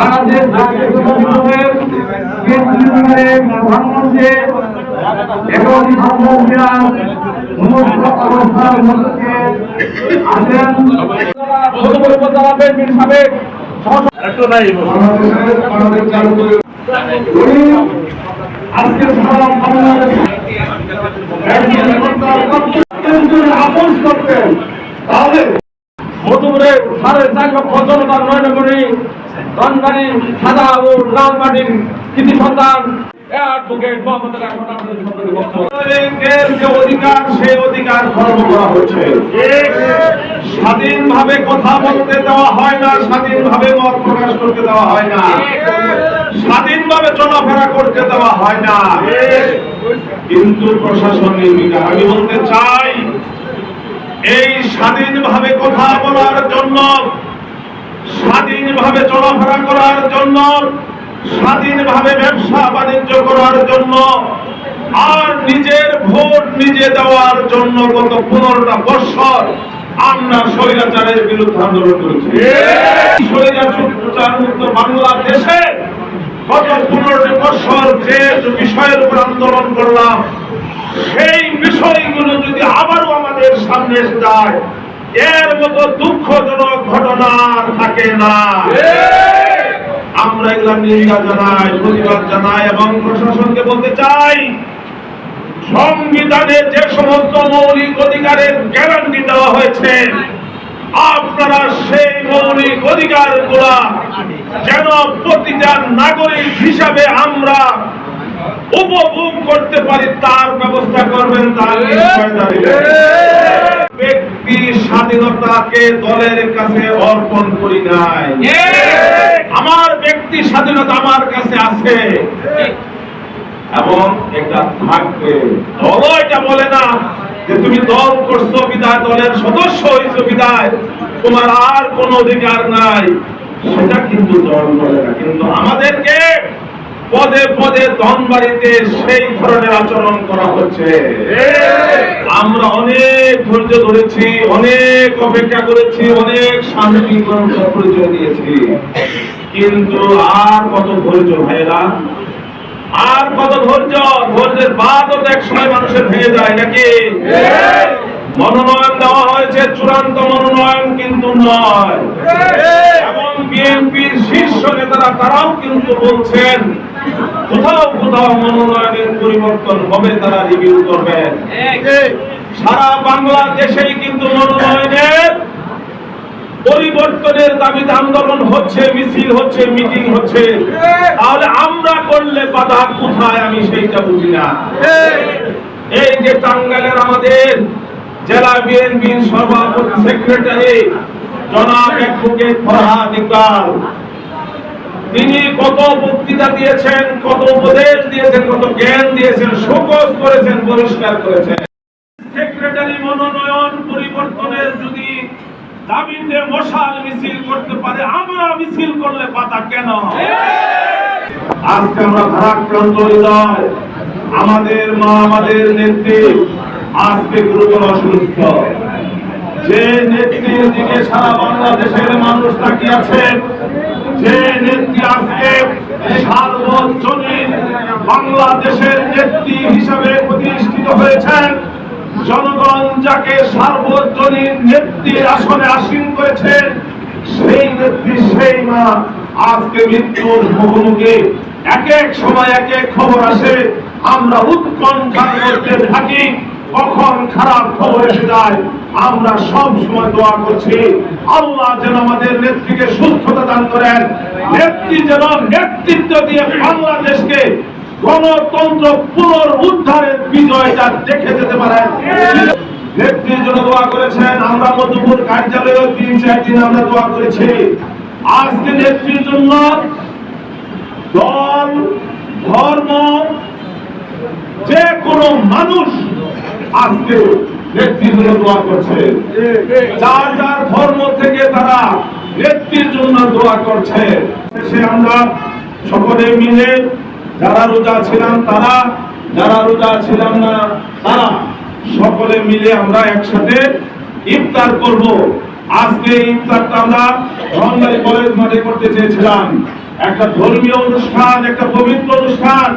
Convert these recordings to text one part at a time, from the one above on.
বাংলাদেশ প্রধানমন্ত্রী এবং অবস্থার মধ্যে বিএনপির সাবেক আজকের সারা বাংলাদেশ আপোষ করতেন তাহলে মধুপুরে সাড়ে চার লক্ষ জনতার নয়নমণি ধনবাড়ি সাদা ও লাল মাটির কৃতি সন্তান। স্বাধীনভাবে কথা বলতে দেওয়া হয় না, স্বাধীনভাবে মত প্রকাশ করতে দেওয়া হয় না। স্বাধীনভাবে চলাফেরা করতে দেওয়া হয় না। কিন্তু প্রশাসনের নির্বিকার আমি বলতে চাই, এই স্বাধীনভাবে কথা বলার জন্য স্বাধীনভাবে চলাফেরা করার জন্য, স্বাধীনভাবে ব্যবসা বাণিজ্য করার জন্য, আর নিজের ভোট নিজে দেওয়ার জন্য গত পনেরোটা বৎসর আমরা স্বৈরাচারের বিরুদ্ধে আন্দোলন করেছি। স্বৈরাচার বাংলাদেশে গত পনেরোটি বৎসর যে বিষয়ের উপর আন্দোলন করলাম, সেই বিষয়গুলো যদি আবারও আমাদের সামনে যায় এর মতো দুঃখজনক ঘটনা থাকে না। আমরা এগুলা নিন্দা জানাই, প্রতিবাদ জানাই এবং প্রশাসনকে বলতে চাই, সংবিধানে যে সমস্ত মৌলিক অধিকারের গ্যারান্টি দেওয়া হয়েছে, আপনারা সেই মৌলিক অধিকারগুলা যেন প্রতিটা নাগরিক হিসাবে আমরা উপভোগ করতে পারি, তার ব্যবস্থা করবেন, তার। ব্যক্তি স্বাধীনতাকে দলের কাছে অর্পণ করি নাই। আমার ব্যক্তি স্বাধীনতা আমার কাছে আছে। থাকবে। দলও এটা বলে না যে তুমি দল করছ বিদায় দলের সদস্য হয়েছো বিদায় তোমার আর কোনো অধিকার নাই। সেটা কিন্তু দল বলে না কিন্তু আমাদেরকে পদে পদে ধনবাড়িতে সেই ধরনের আচরণ করা হচ্ছে। আমরা অনেক ধৈর্য ধরেছি অনেক অপেক্ষা করেছি অনেক শান্তি পরিচয় দিয়েছি। কিন্তু আর কত ধৈর্য ভাইরা আর কত ধৈর্য? ধৈর্যের বাদও তো এক সময় মানুষের ভেঙে যায় নাকি? মনোনয়ন দেওয়া হয়েছে চূড়ান্ত মনোনয়ন কিন্তু নয়। এবং বিএনপির শীর্ষ নেতারা তারাও কিন্তু বলছেন কোথাও কোথাও মনোনয়নের পরিবর্তন হবে তারা রিভিউ করবেন সারা বাংলাদেশেই কিন্তু মনোনয়নের পরিবর্তনের দাবিতে আন্দোলন হচ্ছে, মিছিল হচ্ছে, মিটিং হচ্ছে। তাহলে আমরা করলে বাধা কোথায় আমি সেইটা বুঝি না। এই যে টাঙ্গাইলের আমাদের জেলা বিএনপির সভাপতি সেক্রেটারি জনাব অ্যাডভোকেট ফরহাদ ইকবাল তিনি কত বক্তৃতা দিয়েছেন, কত উপদেশ দিয়েছেন, কত জ্ঞান দিয়েছেন, শোকজ করেছেন, পরিষ্কার করেছেন। সেক্রেটারি মনোনয়ন পরিবর্তনের যদি দাবিতে মশাল মিছিল করতে পারে, আমরা মিছিল করলে পাতা কেন? আজকে আমরা ভারাক্রান্ত হৃদয়। আমাদের মা, আমাদের নেত্রী আজকে গুরুতর অসুস্থ। যে নেত্রীর দিকে সারা বাংলাদেশের মানুষ তাকিয়ে আছে যে নেত্রী আজকে সার্বজনীন বাংলাদেশের নেত্রী হিসাবে প্রতিষ্ঠিত হয়েছেন। জনগণ যাকে সার্বজনীন নেত্রীর আসনে আসীন করেছেন সেই নেত্রী সেই মা। আজকে মৃত্যুর মুখোমুখি। এক এক সময় এক এক খবর আসে। আমরা উৎকণ্ঠার মধ্যে থাকি, কখন খারাপ খবর এসে যায়, আমরা সব সময় দোয়া করছি। আল্লাহ যেন আমাদের নেত্রীকে সুস্থতা দান করেন। নেত্রী যেন নেতৃত্ব দিয়ে বাংলাদেশকে গণতন্ত্র পুনরুদ্ধারের বিজয়টা দেখে যেতে পারেন। নেত্রীর জন্য দোয়া করেছেন, আমরা কার্যালয়ে তিন, চার দিন আমরা দোয়া করেছি। আজকে নেত্রীর জন্য দল, ধর্ম যে কোনো মানুষ আজকে নেত্রীর জন্য দোয়া করছে। যার যার ধর্ম থেকে তারা নেত্রীর জন্য দোয়া করছে। সে আমরা সকলে মিলে যারা রোজা ছিলাম তারা, যারা রোজা ছিলাম না, তারা সকলে মিলে আমরা একসাথে ইফতার করব। আজকে ইফতারটা আমরা রংবাড়ি কলেজ মাঠে করতে চেয়েছিলাম। একটা ধর্মীয় অনুষ্ঠান, একটা পবিত্র অনুষ্ঠান।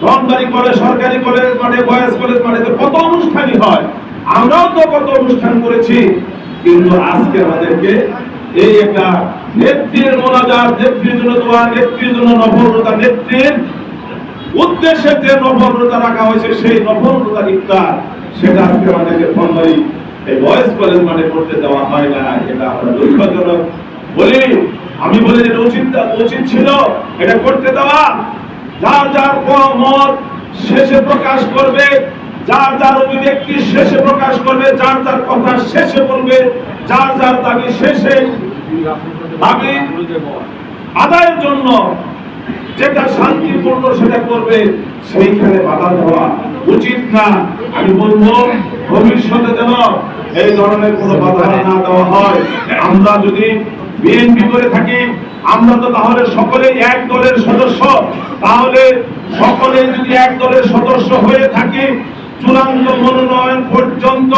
ধনবাড়ি কলেজ, সরকারি কলেজ মানে বয়েজ কলেজ তো কত অনুষ্ঠানই হয়। আমরাও তো কত অনুষ্ঠান করেছি। কিন্তু আজকে আমাদেরকে এই একটা নেত্রীর মোনাজার নেত্রীর জন্য দোয়া, নেত্রীর জন্য নবরতা নেত্রীর উদ্দেশ্যে যে নবরতা রাখা হয়েছে, সেই নবরতার ইফতার, সেটা আজকে আমাদেরকে ধনবাড়ি এই বয়েজ কলেজ মানে করতে দেওয়া হয় না, এটা আমরা দুঃখজনক বলি। আমি বলি এটা উচিত উচিত ছিল এটা করতে দেওয়া। যার যার মত শেষে প্রকাশ করবে, যার যার অভিব্যক্তি শেষে প্রকাশ করবে, যার যার কথা শেষে বলবে, যার যার দাবি শেষে দাবি আদায়ের জন্য শান্তিপূর্ণ সেটা করবে, সেইখানে বাধা দেওয়া উচিত না। আমি বলব, ভবিষ্যতে যেন এই ধরনের কোনো বাধা না দেওয়া হয়। আমরা যদি বিএনপি করে থাকি, আমরা তো তাহলে সকলেই এক দলের সদস্য। তাহলে সকলে যদি এক দলের সদস্য হয়ে থাকি, চূড়ান্ত মনোনয়ন পর্যন্ত